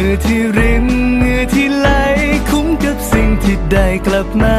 งื่อที่ริมเหงื่อที่ไหลคุ้มกับสิ่งที่ได้กลับมา